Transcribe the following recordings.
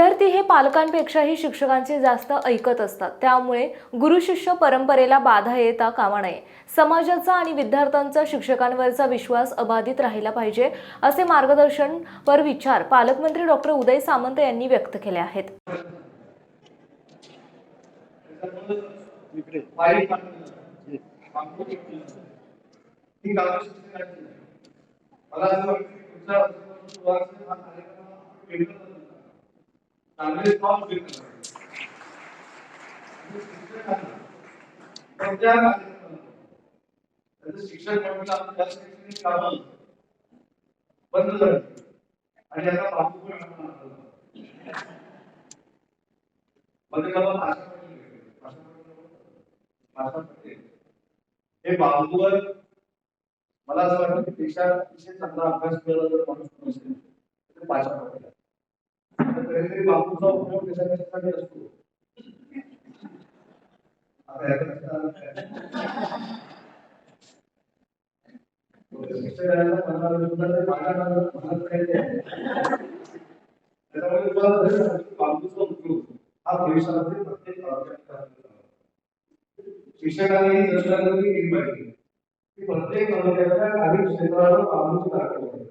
विद्यार्थी हे पालकांपेक्षाही शिक्षकांचे जास्त ऐकत असतात. त्यामुळे गुरुशिष्य परंपरेला बाधा येता कामा नये. समाजाचा आणि विद्यार्थ्यांचा शिक्षकांवरचा विश्वास अबाधित राहिला पाहिजे असे मार्गदर्शन पर विचार पालकमंत्री डॉक्टर उदय सामंत यांनी व्यक्त केले आहेत. मला असं चांगले फॉर्म फिल शिक्षण कामं बंद झाली. आणि आता बापू पण मध्ये हे बाबूवर मला असं वाटतं की देशात अतिशय चांगला अभ्यास केला जर माणूस कोणी असेल पटेल कधीतरी बापूचा उपयोग देशा कशासाठी असतो. त्याच्यामुळे बांबूचा उपयोग हा भविष्यामध्ये प्रत्येक शिक्षकांनी केली पाहिजे की प्रत्येक तालुक्याच्या काही क्षेत्रावर बांबूची लागवड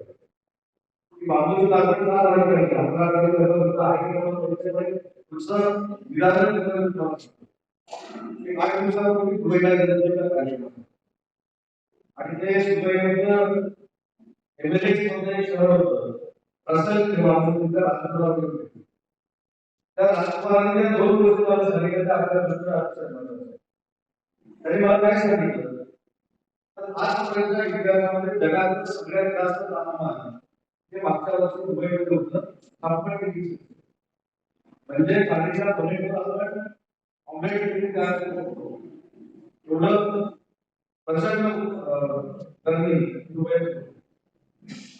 करावी. की का झाली पाहिजे आपला काही गरज आहे दुसरं दिवसापूर्वी दुबईला कार्यक्रम आणि ते शहर होतं. किंवा होते. म्हणजे त्या दोन गोष्टी मला सांगितल्या आपल्या दुसऱ्या आचरणात तरी मला काय सांगितलं? तर इतिहासामध्ये जगात सगळ्यात जास्त तापमान हे मागच्या वर्षी दुबई मध्ये होतं. तापमान किती म्हणजे खालीच्या पलीकडे आपण ऑम्लेट किती तयार करत होतो एवढं प्रचंड गर्मी गरमी दुबईत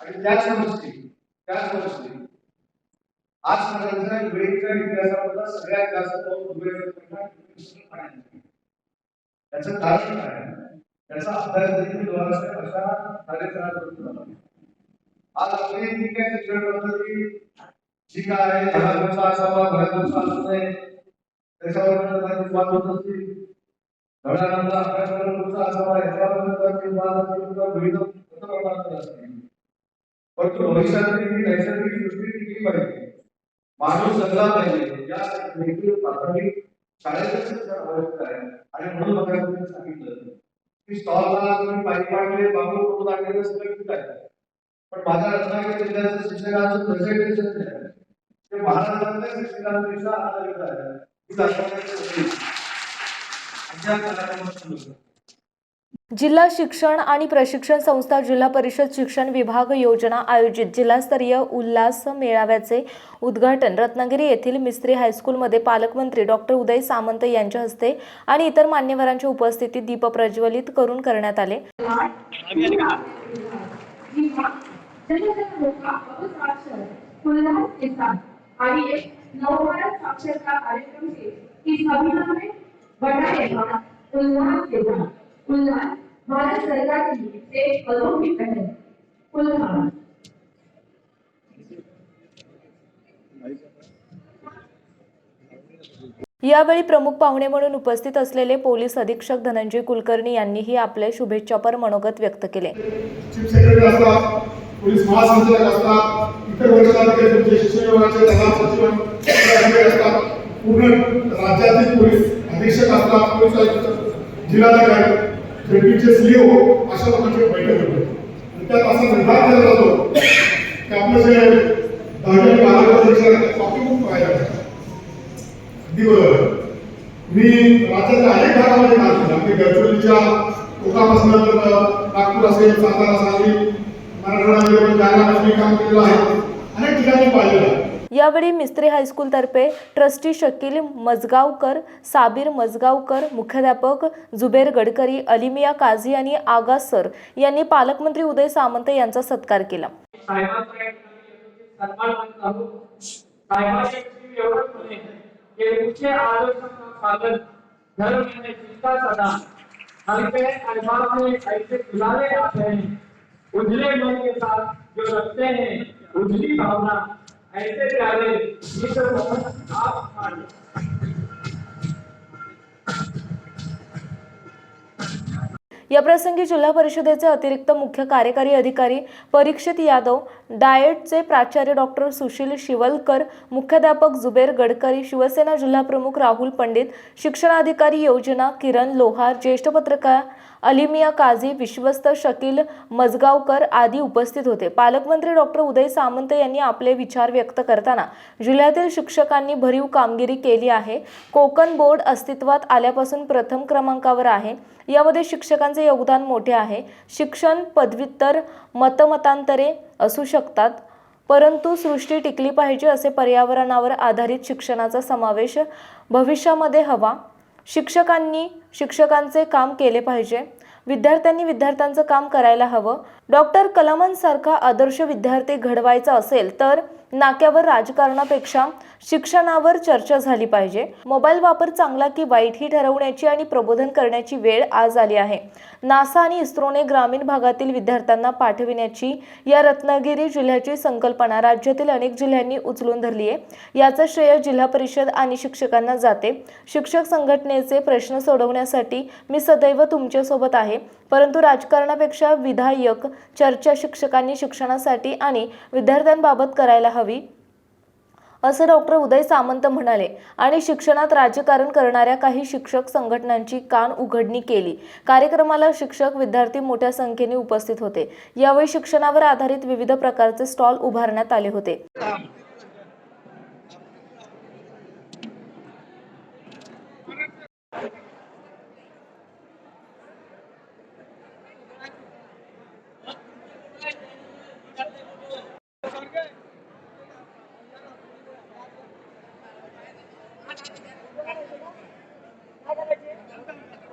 आणि त्याच गोष्टी त्याच गोष्टी आज आजपर्यंत वेळेच्या इतिहासामधला सगळ्यात जास्त पाऊस त्याचं कारण काय? त्याचा अभ्यास देखील डोळ्याच्या अशा कार्यक्रमात आज आपली जी शिक्षण पद्धती जी काय आहे घराचा असावा असू नये त्याच्यावर वाद होत असतील. असावा याच्यावर वाद विविध असतील. परंतु भविष्यात नैसर्गिक सृष्टी टिकली पाहिजे माणूस जगला पाहिजे या देखील प्राथमिक शाळेतच आवश्यक आहे. आणि म्हणून बघायला सांगितलं. की स्टॉलला तुम्ही पाईप पाडले बांबू करून लागलेलं सगळं ठीक आहे? पण माझ्या रत्नागिरी जिल्ह्याचं शिक्षकांचं प्रेझेंटेशन जे आहे ते महाराष्ट्रातल्या शिक्षकांपेक्षा आधारित आहे. जिल्हा शिक्षण आणि प्रशिक्षण संस्था जिल्हा परिषद शिक्षण विभाग योजना आयोजित जिल्हास्तरीय उल्हास मेळाव्याचे उद्घाटन रत्नागिरी येथील मिस्त्री हायस्कूलमध्ये पालकमंत्री डॉक्टर उदय सामंत यांच्या हस्ते आणि इतर मान्यवरांच्या उपस्थितीत दीप प्रज्वलित करून करण्यात आले. के साथ नवभारत साक्षरता कार्यक्रम से इस अभियान में उल्लास के साथ उल्लास भारत सरकार की एक अनोखी पहल उल्लास यावेळी प्रमुख पाहुणे म्हणून उपस्थित असलेले पोलीस अधीक्षक धनंजय कुलकर्णी यांनीही आपले शुभेच्छापर मनोगत व्यक्त केले. पोलीस महासंचालक असतात इतर वरिष्ठाधिकारी तुमचे शिक्षण विभागाचे प्रधान सचिव असतात पूर्ण राज्यातील पोलीस अधीक्षक असतात पोलीस आयुक्त जिल्हाधिकारी जेपीचे सीईओ अशा लोकांची बैठक होते. आणि त्यात असा निर्धार केला जातो की आपलं जे दहावी आणि बारावी परीक्षा कॉपी बुक आहे अगदी मी राज्याच्या अनेक भागामध्ये काम केलं. अगदी गडचिरोलीच्या कोकापासून नागपूर असेल सातारा सांगली अनेक ठिकाणी यावेळी मिस्त्री हायस्कूलतर्फे ट्रस्टी शकील मजगावकर साबीर मजगावकर मुख्याध्यापक जुबेर गडकरी अलिमिया काझी आणि आगा सर यांनी पालकमंत्री उदय सामंत यांचा सत्कार केला. उजले मन के साथ जो रखते हैं उजली भावना ऐसे प्यारे मित्र आप या याप्रसंगी जिल्हा परिषदेचे अतिरिक्त मुख्य कार्यकारी अधिकारी परीक्षित यादव डाएटचे प्राचार्य डॉक्टर सुशील शिवलकर मुख्याध्यापक जुबेर गडकरी शिवसेना जिल्हाप्रमुख राहुल पंडित शिक्षणाधिकारी योजना किरण लोहार ज्येष्ठ पत्रकार अलिमिया काझी विश्वस्त शकील मजगावकर आदी उपस्थित होते. पालकमंत्री डॉक्टर उदय सामंत यांनी आपले विचार व्यक्त करताना जिल्ह्यातील शिक्षकांनी भरीव कामगिरी केली आहे. कोकण बोर्ड अस्तित्वात आल्यापासून प्रथम क्रमांकावर आहे. यामध्ये शिक्षकांचे योगदान मोठे आहे. शिक्षण पदव्युत्तर मतमतांतरे असू शकतात परंतु सृष्टी टिकली पाहिजे असे पर्यावरणावर आधारित शिक्षणाचा समावेश भविष्यामध्ये हवा. शिक्षकांनी शिक्षकांचे काम केले पाहिजे. विद्यार्थ्यांनी विद्यार्थ्यांचं काम करायला हवं. डॉक्टर कलामांसारखा आदर्श विद्यार्थी घडवायचा असेल तर नाक्यावर राजकारणापेक्षा शिक्षणावर चर्चा झाली पाहिजे. मोबाईल वापर चांगला की वाईट ही ठरवण्याची आणि प्रबोधन करण्याची वेळ आज आली आहे. नासा आणि इस्रोने ग्रामीण भागातील विद्यार्थ्यांना पाठविण्याची या रत्नागिरी जिल्ह्याची संकल्पना राज्यातील अनेक जिल्ह्यांनी उचलून धरली आहे. याचं श्रेय जिल्हा परिषद आणि शिक्षकांना जाते. शिक्षक संघटनेचे प्रश्न सोडवण्यासाठी मी सदैव तुमच्यासोबत आहे. परंतु राजकारणापेक्षा विधायक चर्चा शिक्षकांनी शिक्षणासाठी आणि विद्यार्थ्यांबाबत करायला हवी. असं डॉक्टर उदय सामंत म्हणाले. आणि शिक्षणात राजकारण करणाऱ्या काही शिक्षक संघटनांची कान उघडणी केली. कार्यक्रमाला शिक्षक विद्यार्थी मोठ्या संख्येने उपस्थित होते. यावेळी शिक्षणावर आधारित विविध प्रकारचे स्टॉल उभारण्यात आले होते.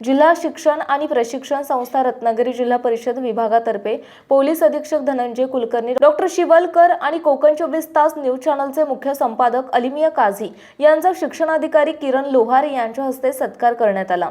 जिल्हा शिक्षण आणि प्रशिक्षण संस्था रत्नागिरी जिल्हा परिषद विभागातर्फे पोलीस अधीक्षक धनंजय कुलकर्णी डॉक्टर शिवलकर आणि कोकण चोवीस तास न्यूज चॅनलचे मुख्य संपादक अलिमिया काझी यांचा शिक्षणाधिकारी किरण लोहार यांच्या हस्ते सत्कार करण्यात आला.